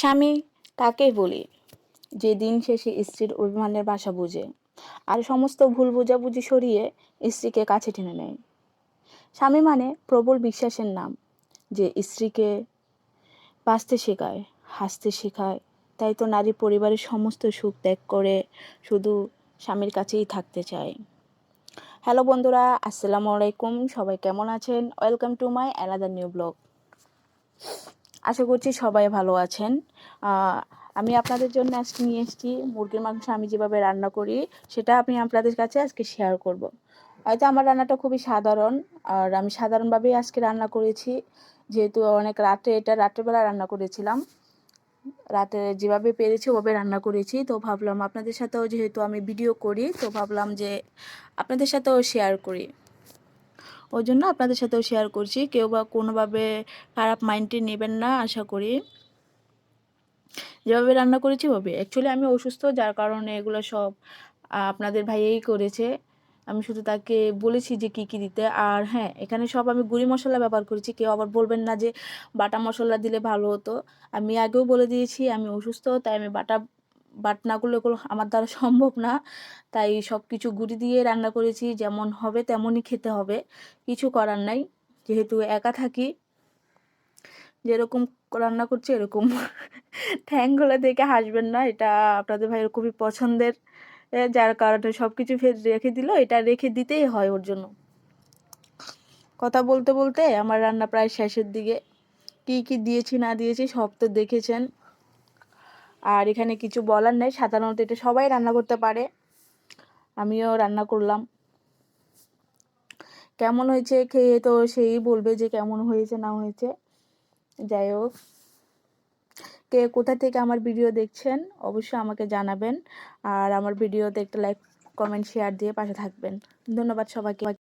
স্বামী কাকে বলি, যে দিন শেষে স্ত্রীর অভিমানের বাসা বুঝে আর সমস্ত ভুল বোঝাবুঝি সরিয়ে স্ত্রীকে কাছে টেনে নেয়। স্বামী মানে প্রবল বিশ্বাসের নাম, যে স্ত্রীকে বাঁচতে শেখায়, হাসতে শেখায়। তাই তো নারী পরিবারের সমস্ত সুখ ত্যাগ করে শুধু স্বামীর কাছেই থাকতে চায়। হ্যালো বন্ধুরা, আসসালামু আলাইকুম, সবাই কেমন আছেন? Welcome to my another new blog. আশা করছি সবাই ভালো আছেন। আমি আপনাদের জন্য আজকে নিয়ে এসেছি মুরগির মাংস। আমি যেভাবে রান্না করি, সেটা আমি আপনাদের কাছে আজকে শেয়ার করব। হয়তো আমার রান্নাটা খুবই সাধারণ, আর আমি সাধারণভাবেই আজকে রান্না করেছি। যেহেতু অনেক রাতে, এটা রাত্রেবেলা রান্না করেছিলাম। রাতে যেভাবে পেরেছি, ওভাবে রান্না করেছি। তো ভাবলাম আপনাদের সাথেও যেহেতু আমি ভিডিও করি, তো ভাবলাম যে আপনাদের সাথেও শেয়ার করি। ওই জন্য আপনাদের সাথেও শেয়ার করছি। কেউ বা কোনোভাবে খারাপ মাইন্ডটি নেবেন না, আশা করি। যেভাবে রান্না করেছি ওভাবে। অ্যাকচুয়ালি আমি অসুস্থ, যার কারণে এগুলো সব আপনাদের ভাইয়াই করেছে। আমি শুধু তাকে বলেছি যে কি কি দিতে। আর হ্যাঁ এখানে সব আমি গুঁড়ি মশলা ব্যবহার করেছি। কেউ আবার বলবেন না যে বাটা মশলা দিলে ভালো হতো। আমি আগেও বলে দিয়েছি, আমি অসুস্থ, তাই আমি বাটা বাটনাগুলো এগুলো আমার দ্বারা সম্ভব না। তাই সব কিছু গুঁড়ি দিয়ে রান্না করেছি, যেমন হবে তেমনই খেতে হবে। কিছু করার নাই, যেহেতু একা থাকি, যেরকম রান্না করছি এরকম ঠ্যাংগুলো দেখে হাসবেন না, এটা আপনাদের ভাইয়ের খুবই পছন্দের। যার কারণে সব কিছু ফের রেখে দিল, এটা রেখে দিতেই হয় ওর জন্য। কথা বলতে বলতে আমার রান্না প্রায় শেষের দিকে। কি কি দিয়েছি না দিয়েছি সব তো দেখেছেন। আর এখানে কিছু বলার নেই, সাধারণত এটা সবাই রান্না করতে পারে। আমিও রান্না করলাম। কেমন হয়েছে খেয়ে তো সেই বলবে যে কেমন হয়েছে, না হয়েছে। যাই হোক, কে কোথা থেকে আমার ভিডিও দেখছেন অবশ্যই আমাকে জানাবেন। আর আমার ভিডিওতে একটা লাইক, কমেন্ট, শেয়ার দিয়ে পাশে থাকবেন। ধন্যবাদ সবাইকে।